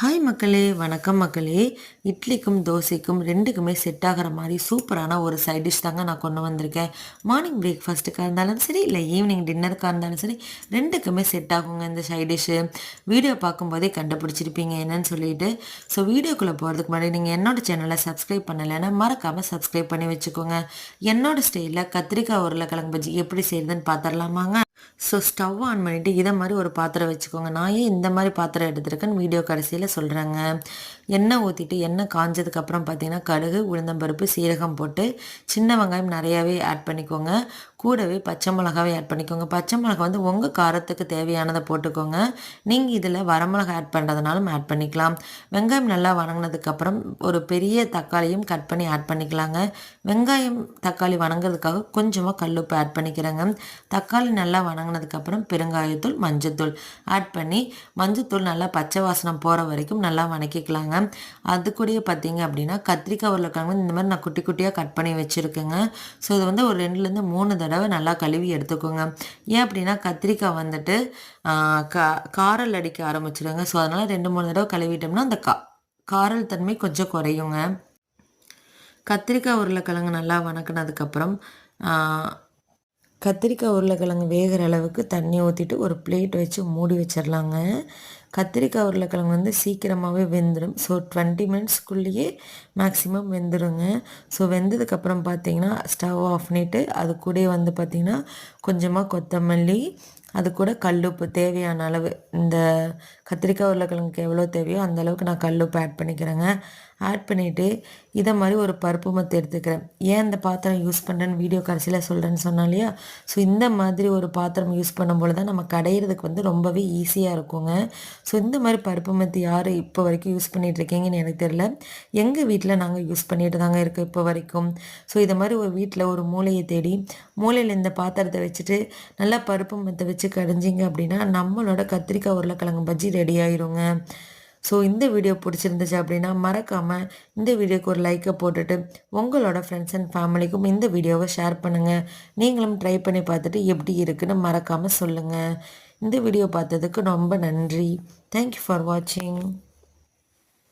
Hi மக்களே வணக்கம் மக்களே. இட்லிக்கும் தோசைக்கும் ரெண்டுக்குமே செட் ஆகிற மாதிரி சூப்பரான ஒரு சைட் டிஷ் தாங்க நான் கொண்டு வந்திருக்கேன். மார்னிங் பிரேக்ஃபாஸ்ட்டுக்காக இருந்தாலும் சரி இல்லை ஈவினிங் டின்னருக்காக இருந்தாலும் சரி ரெண்டுக்குமே செட் ஆகுங்க இந்த சைட் டிஷ்ஷு வீடியோ பார்க்கும்போதே கண்டுபிடிச்சிருப்பீங்க என்னன்னு சொல்லிட்டு. ஸோ வீடியோக்குள்ளே போகிறதுக்கு முன்னாடி நீங்கள் என்னோட சேனலை சப்ஸ்கிரைப் பண்ணலைன்னா மறக்காமல் சப்ஸ்கிரைப் பண்ணி வச்சுக்கோங்க. என்னோடய ஸ்டைலில் கத்திரிக்காய் உருளைக்கிழங்கு பஜ்ஜி எப்படி செய்யுதுன்னு பார்த்துடலாமாங்க ஸோ ஸ்டவ் ஆன் பண்ணிவிட்டு இதை மாதிரி ஒரு பாத்திரம் வச்சுக்கோங்க. நான் ஏன் இந்த மாதிரி பாத்திரம் எடுத்துருக்கேன்னு வீடியோ கடைசியில் சொல்கிறேங்க எண்ணெய் ஊற்றிட்டு எண்ணெய் காஞ்சதுக்கப்புறம் பார்த்தீங்கன்னா கடுகு உளுந்தம்பருப்பு சீரகம் போட்டு சின்ன வெங்காயம் நிறையாவே ஆட் பண்ணிக்கோங்க. கூடவே பச்சை மிளகாவே ஆட் பண்ணிக்கோங்க. பச்சை மிளகா வந்து உங்கள் காரத்துக்கு தேவையானதை போட்டுக்கோங்க. நீங்கள் இதில் வரமிளகா ஆட் பண்ணுறதுனாலும் ஆட் பண்ணிக்கலாம். வெங்காயம் நல்லா வணங்கினதுக்கப்புறம் ஒரு பெரிய தக்காளியும் கட் பண்ணி ஆட் பண்ணிக்கலாங்க. வெங்காயம் தக்காளி வணங்குறதுக்காக கொஞ்சமாக கல்லுப்பு ஆட் பண்ணிக்கிறேங்க. தக்காளி நல்லா வணங்க வணங்கினதுக்கப்புறம் பெருங்காயத்தூள் மஞ்சத்தூள் ஆட் பண்ணி மஞ்சத்தூள் நல்லா பச்சை வாசனம் போகிற வரைக்கும் நல்லா வணக்கிக்கலாங்க. அது கூடயே பார்த்தீங்க அப்படின்னா கத்திரிக்காய் உருளைக்கிழங்கு இந்த மாதிரி நான் குட்டி குட்டியாக கட் பண்ணி வச்சுருக்கேங்க. ஸோ இது வந்து ஒரு ரெண்டுலேருந்து மூணு தடவை நல்லா கழுவி எடுத்துக்கோங்க. ஏன் அப்படின்னா கத்திரிக்காய் வந்துட்டு கா காரல் அடிக்க ஆரம்பிச்சிடுங்க ஸோ அதனால் ரெண்டு மூணு தடவை கழுவிட்டோம்னா அந்த கா காரல் தன்மை கொஞ்சம் குறையுங்க. கத்திரிக்காய் உருளைக்கிழங்கு நல்லா வணக்கினதுக்கப்புறம் கத்திரிக்காய் உருளைக்கிழங்கு வேகிற அளவுக்கு தண்ணி ஊற்றிட்டு ஒரு பிளேட் வச்சு மூடி வச்சிடலாங்க கத்திரிக்காய் உருளைக்கிழங்கு வந்து சீக்கிரமாகவே வெந்துடும். ஸோ டுவெண்ட்டி மினிட்ஸ்க்குள்ளேயே மேக்ஸிமம் வெந்துடுங்க ஸோ வெந்ததுக்கப்புறம் பார்த்தீங்கன்னா ஸ்டவ் ஆஃப் பண்ணிவிட்டு அது கூட வந்து பார்த்திங்கன்னா கொஞ்சமாக கொத்தமல்லி அது கூட கல்லுப்பு தேவையான அளவு. இந்த கத்திரிக்காய் உருளைக்கிழங்குக்கு எவ்வளோ தேவையோ அந்த அளவுக்கு நான் கல்லுப்பு ஆட் பண்ணிக்கிறேங்க. ஆட் பண்ணிவிட்டு இதை மாதிரி ஒரு பருப்பு மத்து எடுத்துக்கிறேன். ஏன் இந்த பாத்திரம் யூஸ் பண்ணுறேன்னு வீடியோ கடைசியில் சொல்கிறேன்னு சொன்னா இல்லையா? ஸோ இந்த மாதிரி ஒரு பாத்திரம் யூஸ் பண்ணும்போது தான் நம்ம கடையிறதுக்கு வந்து ரொம்பவே ஈஸியாக இருக்குங்க. ஸோ இந்த மாதிரி பருப்பு மத்து யார் இப்போ வரைக்கும் யூஸ் பண்ணிகிட்டு இருக்கீங்கன்னு எனக்கு தெரியல. எங்கள் வீட்டில் நாங்கள் யூஸ் பண்ணிட்டு தாங்க இருக்கோம் இப்போ வரைக்கும். ஸோ இதை மாதிரி ஒரு வீட்டில் ஒரு மூளையை தேடி மூளையில் இந்த பாத்திரத்தை வச்சுட்டு நல்லா பருப்பு மத்தை வச்சு கடைஞ்சிங்க அப்படின்னா நம்மளோட கத்திரிக்காய் உருளைக்கிழங்கு பஜ்ஜி ரெடி ஆயிருங்க. ஸோ இந்த வீடியோ பிடிச்சிருந்துச்சு அப்படின்னா மறக்காமல் இந்த வீடியோக்கு ஒரு லைக்கை போட்டுட்டு உங்களோட ஃப்ரெண்ட்ஸ் அண்ட் ஃபேமிலிக்கும் இந்த வீடியோவை ஷேர் பண்ணுங்கள் நீங்களும் ட்ரை பண்ணி பார்த்துட்டு எப்படி இருக்குன்னு மறக்காமல் சொல்லுங்கள் இந்த வீடியோ பார்த்ததுக்கு ரொம்ப நன்றி. தேங்க்யூ ஃபார் வாட்சிங்